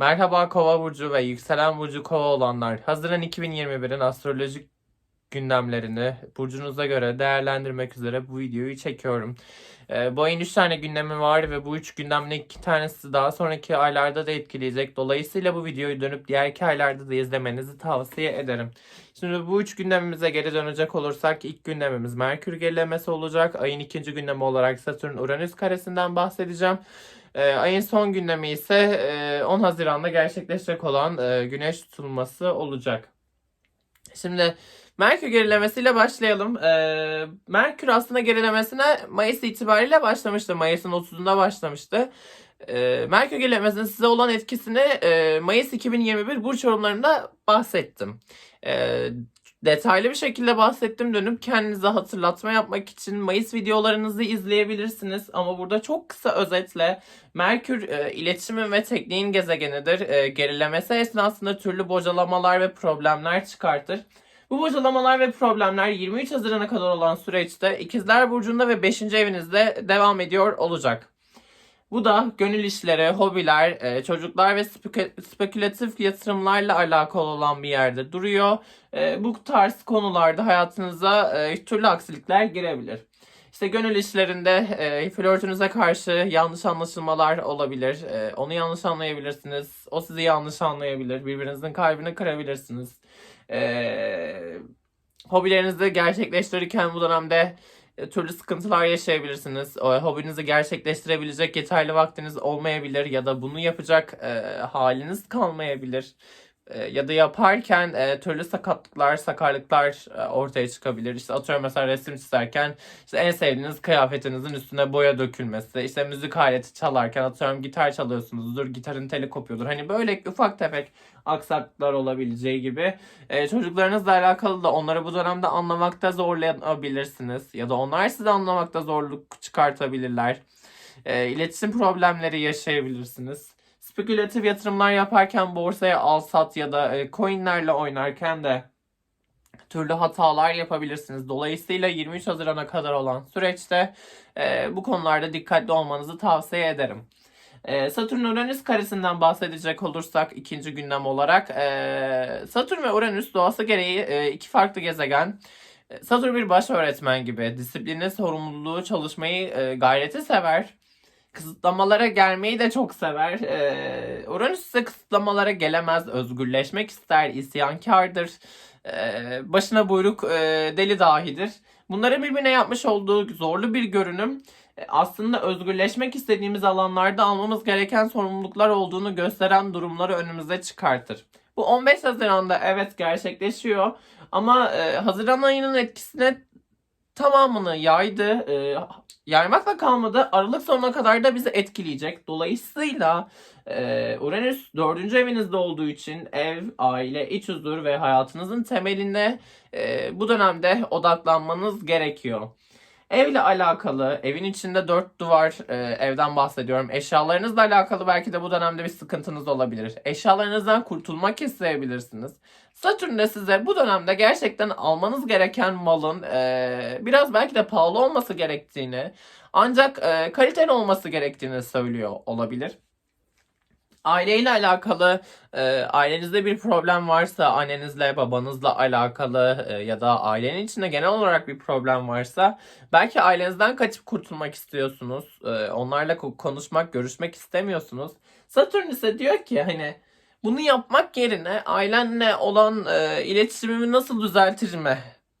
Merhaba Kova burcu ve yükselen burcu Kova olanlar. Haziran 2021'in astrolojik gündemlerini burcunuza göre değerlendirmek üzere bu videoyu çekiyorum. Ee, bu ayın 3 tane gündemi var ve bu 3 gündemle 2 tanesi daha sonraki aylarda da etkileyecek. Dolayısıyla bu videoyu dönüp diğer 2 aylarda da izlemenizi tavsiye ederim. Şimdi bu 3 gündemimize geri dönecek olursak ilk gündemimiz Merkür gerilemesi olacak. Ayın ikinci gündemi olarak Satürn Uranüs karesinden bahsedeceğim. Ee, ayın son gündemi ise e, 10 Haziran'da gerçekleşecek olan e, güneş tutulması olacak. Şimdi Merkür gerilemesiyle başlayalım. Ee, Merkür aslında gerilemesine Mayıs itibariyle başlamıştı. Mayıs'ın 30'unda başlamıştı. Ee, Merkür gerilemesinin size olan etkisini e, Mayıs 2021 burç yorumlarında bahsettim. Ee, detaylı bir şekilde bahsettim. Dönüp kendinize hatırlatma yapmak için Mayıs videolarınızı izleyebilirsiniz. Ama burada çok kısa özetle Merkür e, iletişimin ve tekniğin gezegenidir. E, gerilemesi esnasında türlü bocalamalar ve problemler çıkartır. Bu bocalamalar ve problemler 23 Haziran'a kadar olan süreçte İkizler Burcu'nda ve 5. evinizde devam ediyor olacak. Bu da gönül işleri, hobiler, e, çocuklar ve spek- spekülatif yatırımlarla alakalı olan bir yerde duruyor. E, bu tarz konularda hayatınıza e, türlü aksilikler girebilir. İşte gönül işlerinde e, flörtünüze karşı yanlış anlaşılmalar olabilir. E, onu yanlış anlayabilirsiniz. O sizi yanlış anlayabilir. Birbirinizin kalbini kırabilirsiniz. E, hobilerinizi gerçekleştirirken bu dönemde türlü sıkıntılar yaşayabilirsiniz. Hobinizi gerçekleştirebilecek yeterli vaktiniz olmayabilir ya da bunu yapacak e, haliniz kalmayabilir. E, ya da yaparken e, türlü sakatlıklar, sakarlıklar e, ortaya çıkabilir. İşte atıyorum mesela resim çizerken işte en sevdiğiniz kıyafetinizin üstüne boya dökülmesi. İşte müzik aleti çalarken atıyorum gitar çalıyorsunuzdur, gitarın teli kopuyordur. Hani böyle ufak tefek aksaklıklar olabileceği gibi. E, çocuklarınızla alakalı da onları bu dönemde anlamakta zorlayabilirsiniz. Ya da onlar sizi anlamakta zorluk çıkartabilirler. E, iletişim problemleri yaşayabilirsiniz. Spekülatif yatırımlar yaparken borsaya al sat ya da e, coinlerle oynarken de türlü hatalar yapabilirsiniz. Dolayısıyla 23 Haziran'a kadar olan süreçte e, bu konularda dikkatli olmanızı tavsiye ederim. E, Satürn Uranüs karesinden bahsedecek olursak ikinci gündem olarak e, Satürn ve Uranüs doğası gereği e, iki farklı gezegen. Satürn bir baş öğretmen gibi disiplini, sorumluluğu, çalışmayı, gayreti sever. Kısıtlamalara gelmeyi de çok sever. E, Uranüs ise kısıtlamalara gelemez, özgürleşmek ister, isyankardır. E, başına buyruk e, deli dahidir. Bunları birbirine yapmış olduğu zorlu bir görünüm e, aslında özgürleşmek istediğimiz alanlarda almamız gereken sorumluluklar olduğunu gösteren durumları önümüze çıkartır. Bu 15 Haziran'da evet gerçekleşiyor ama e, Haziran ayının etkisine tamamını yaydı. E, yaymakla kalmadı. Aralık sonuna kadar da bizi etkileyecek. Dolayısıyla e, Uranüs 4. evinizde olduğu için ev, aile, iç huzur ve hayatınızın temeline e, bu dönemde odaklanmanız gerekiyor. Evle alakalı, evin içinde dört duvar e, evden bahsediyorum. Eşyalarınızla alakalı belki de bu dönemde bir sıkıntınız olabilir. Eşyalarınızdan kurtulmak isteyebilirsiniz. Satürn de size bu dönemde gerçekten almanız gereken malın e, biraz belki de pahalı olması gerektiğini ancak e, kaliteli olması gerektiğini söylüyor olabilir. Aileyle alakalı e, ailenizde bir problem varsa annenizle babanızla alakalı e, ya da ailenin içinde genel olarak bir problem varsa belki ailenizden kaçıp kurtulmak istiyorsunuz. E, onlarla ko- konuşmak, görüşmek istemiyorsunuz. Satürn ise diyor ki hani bunu yapmak yerine ailenle olan e, iletişimimi nasıl düzeltirime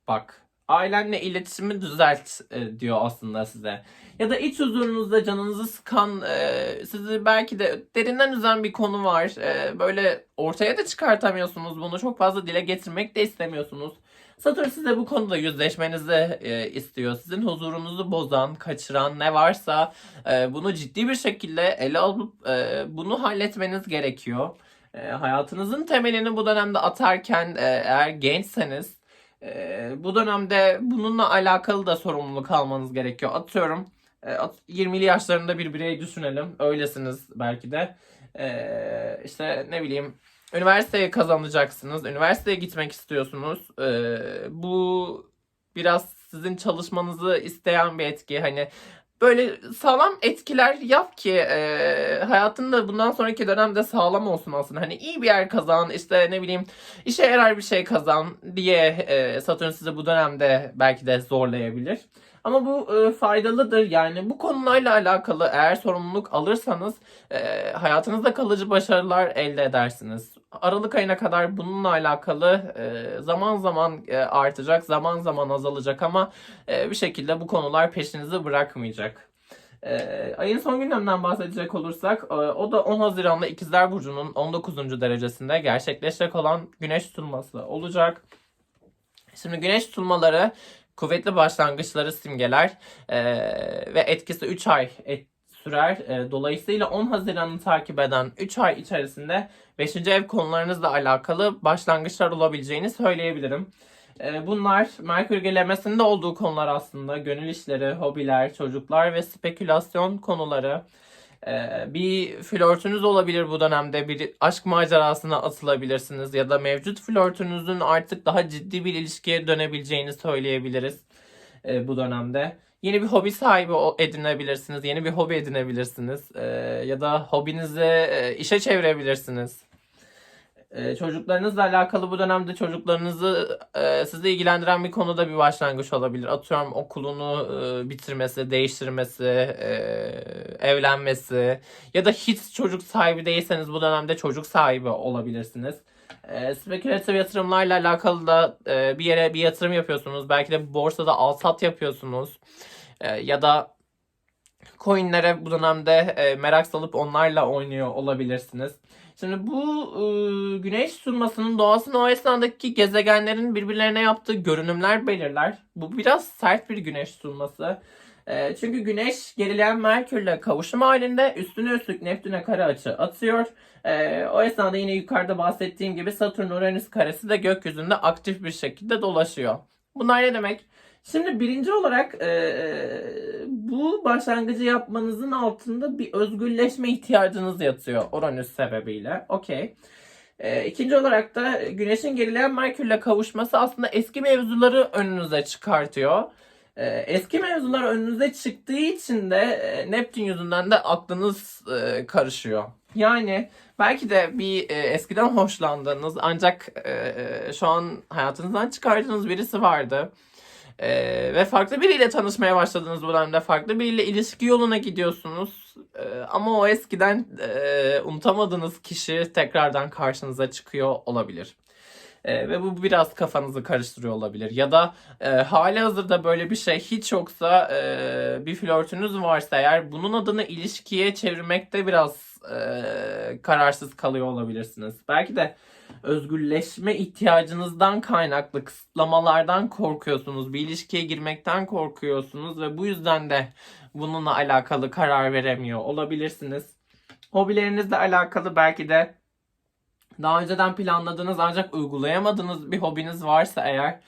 bak. Ailenle iletişimi düzelt e, diyor aslında size. Ya da iç huzurunuzda canınızı sıkan, e, sizi belki de derinden üzen bir konu var. E, böyle ortaya da çıkartamıyorsunuz bunu. Çok fazla dile getirmek de istemiyorsunuz. Satürn size bu konuda yüzleşmenizi e, istiyor. Sizin huzurunuzu bozan, kaçıran ne varsa e, bunu ciddi bir şekilde ele alıp e, bunu halletmeniz gerekiyor. E, hayatınızın temelini bu dönemde atarken e, eğer gençseniz e, bu dönemde bununla alakalı da sorumluluk almanız gerekiyor. Atıyorum e, at- 20'li yaşlarında bir birey düşünelim. Öylesiniz belki de. E, işte ne bileyim üniversiteye kazanacaksınız. Üniversiteye gitmek istiyorsunuz. E, bu biraz sizin çalışmanızı isteyen bir etki. Hani böyle sağlam etkiler yap ki e, hayatında bundan sonraki dönemde sağlam olsun aslında. Hani iyi bir yer kazan, işte ne bileyim işe yarar bir şey kazan diye e, Satürn sizi bu dönemde belki de zorlayabilir. Ama bu e, faydalıdır. Yani bu konularla alakalı eğer sorumluluk alırsanız e, hayatınızda kalıcı başarılar elde edersiniz. Aralık ayına kadar bununla alakalı e, zaman zaman e, artacak, zaman zaman azalacak ama e, bir şekilde bu konular peşinizi bırakmayacak. E, ayın son gündeminden bahsedecek olursak e, o da 10 Haziran'da İkizler Burcu'nun 19. derecesinde gerçekleşecek olan güneş tutulması olacak. Şimdi güneş tutulmaları kuvvetli başlangıçları simgeler e, ve etkisi 3 ay et, sürer. E, dolayısıyla 10 Haziran'ı takip eden 3 ay içerisinde 5. ev konularınızla alakalı başlangıçlar olabileceğini söyleyebilirim. E, bunlar Merkür gerilemesinde olduğu konular aslında. Gönül işleri, hobiler, çocuklar ve spekülasyon konuları. E, bir flörtünüz olabilir bu dönemde. Bir aşk macerasına atılabilirsiniz. Ya da mevcut flörtünüzün artık daha ciddi bir ilişkiye dönebileceğini söyleyebiliriz e, bu dönemde. Yeni bir hobi sahibi edinebilirsiniz. Yeni bir hobi edinebilirsiniz. E, ya da hobinizi e, işe çevirebilirsiniz. E, çocuklarınızla alakalı bu dönemde çocuklarınızı e, sizi ilgilendiren bir konuda bir başlangıç olabilir. Atıyorum okulunu e, bitirmesi, değiştirmesi, e, evlenmesi ya da hiç çocuk sahibi değilseniz bu dönemde çocuk sahibi olabilirsiniz. E, spekülatif yatırımlarla alakalı da e, bir yere bir yatırım yapıyorsunuz. Belki de borsada al sat yapıyorsunuz. E, ya da coinlere bu dönemde e, merak salıp onlarla oynuyor olabilirsiniz. Şimdi bu e, güneş tutulmasının doğasını o esnadaki gezegenlerin birbirlerine yaptığı görünümler belirler. Bu biraz sert bir güneş tutulması. E, çünkü güneş gerileyen Merkür'le kavuşum halinde üstüne üstlük Neptün'e kare açı atıyor. E, o esnada yine yukarıda bahsettiğim gibi Satürn-Uranüs karesi de gökyüzünde aktif bir şekilde dolaşıyor. Bunlar ne demek? Şimdi birinci olarak e, bu başlangıcı yapmanızın altında bir özgürleşme ihtiyacınız yatıyor Uranüs sebebiyle. Okey. E, ikinci olarak da Güneş'in gerileyen Merkür'le kavuşması aslında eski mevzuları önünüze çıkartıyor. E, eski mevzular önünüze çıktığı için de e, Neptün yüzünden de aklınız e, karışıyor. Yani belki de bir e, eskiden hoşlandığınız ancak e, e, şu an hayatınızdan çıkardığınız birisi vardı. Ee, ve farklı biriyle tanışmaya başladınız bu dönemde. Farklı biriyle ilişki yoluna gidiyorsunuz. Ee, ama o eskiden e, unutamadığınız kişi tekrardan karşınıza çıkıyor olabilir. Ee, ve bu biraz kafanızı karıştırıyor olabilir. Ya da e, hali hazırda böyle bir şey hiç yoksa e, bir flörtünüz varsa eğer bunun adını ilişkiye çevirmekte biraz e, kararsız kalıyor olabilirsiniz. Belki de özgürleşme ihtiyacınızdan kaynaklı kısıtlamalardan korkuyorsunuz. Bir ilişkiye girmekten korkuyorsunuz ve bu yüzden de bununla alakalı karar veremiyor olabilirsiniz. Hobilerinizle alakalı belki de daha önceden planladığınız ancak uygulayamadığınız bir hobiniz varsa eğer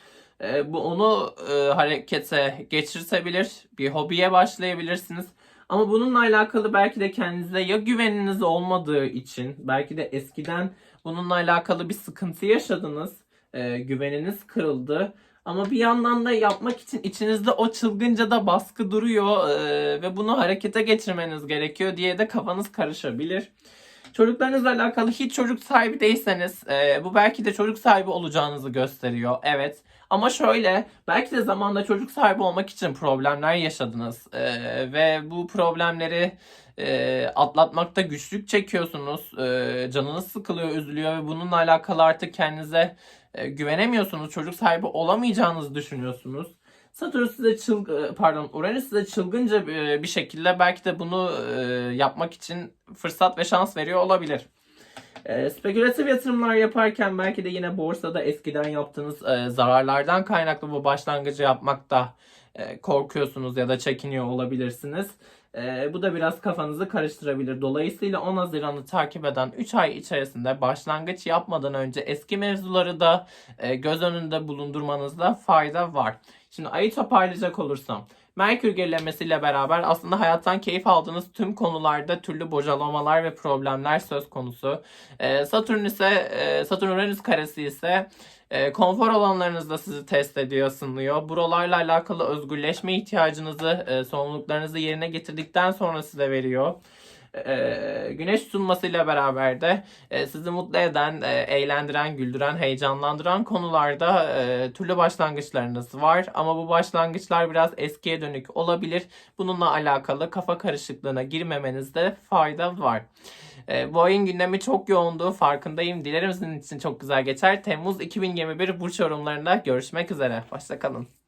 e, bu onu e, harekete geçirtebilir. Bir hobiye başlayabilirsiniz. Ama bununla alakalı belki de kendinize ya güveniniz olmadığı için belki de eskiden bununla alakalı bir sıkıntı yaşadınız. E, güveniniz kırıldı. Ama bir yandan da yapmak için içinizde o çılgınca da baskı duruyor e, ve bunu harekete geçirmeniz gerekiyor diye de kafanız karışabilir. Çocuklarınızla alakalı hiç çocuk sahibi değilseniz e, bu belki de çocuk sahibi olacağınızı gösteriyor. Evet. Ama şöyle belki de zamanda çocuk sahibi olmak için problemler yaşadınız E, ve bu problemleri e, atlatmakta güçlük çekiyorsunuz. E, canınız sıkılıyor, üzülüyor ve bununla alakalı artık kendinize e, güvenemiyorsunuz. Çocuk sahibi olamayacağınızı düşünüyorsunuz. Satürn size çılg pardon Uranüs size çılgınca bir bir şekilde belki de bunu e, yapmak için fırsat ve şans veriyor olabilir. E, spekülatif yatırımlar yaparken belki de yine borsada eskiden yaptığınız e, zararlardan kaynaklı bu başlangıcı yapmakta e, korkuyorsunuz ya da çekiniyor olabilirsiniz. E, bu da biraz kafanızı karıştırabilir. Dolayısıyla 10 Haziran'ı takip eden 3 ay içerisinde başlangıç yapmadan önce eski mevzuları da e, göz önünde bulundurmanızda fayda var. Şimdi ayı toparlayacak olursam. Merkür gerilemesiyle beraber aslında hayattan keyif aldığınız tüm konularda türlü bocalamalar ve problemler söz konusu. Ee, Satürn ise e, Satürn Uranüs karesi ise e, konfor alanlarınızda sizi test ediyor, sınıyor. Buralarla alakalı özgürleşme ihtiyacınızı, e, sorumluluklarınızı yerine getirdikten sonra size veriyor. E, güneş tutulmasıyla beraber de e, sizi mutlu eden, e, eğlendiren, güldüren, heyecanlandıran konularda türlü başlangıçlarınız var. Ama bu başlangıçlar biraz eskiye dönük olabilir. Bununla alakalı kafa karışıklığına girmemenizde fayda var. E, bu ayın gündemi çok yoğundu. Farkındayım. Dilerim sizin için çok güzel geçer. Temmuz 2021 burç yorumlarında görüşmek üzere. Hoşçakalın.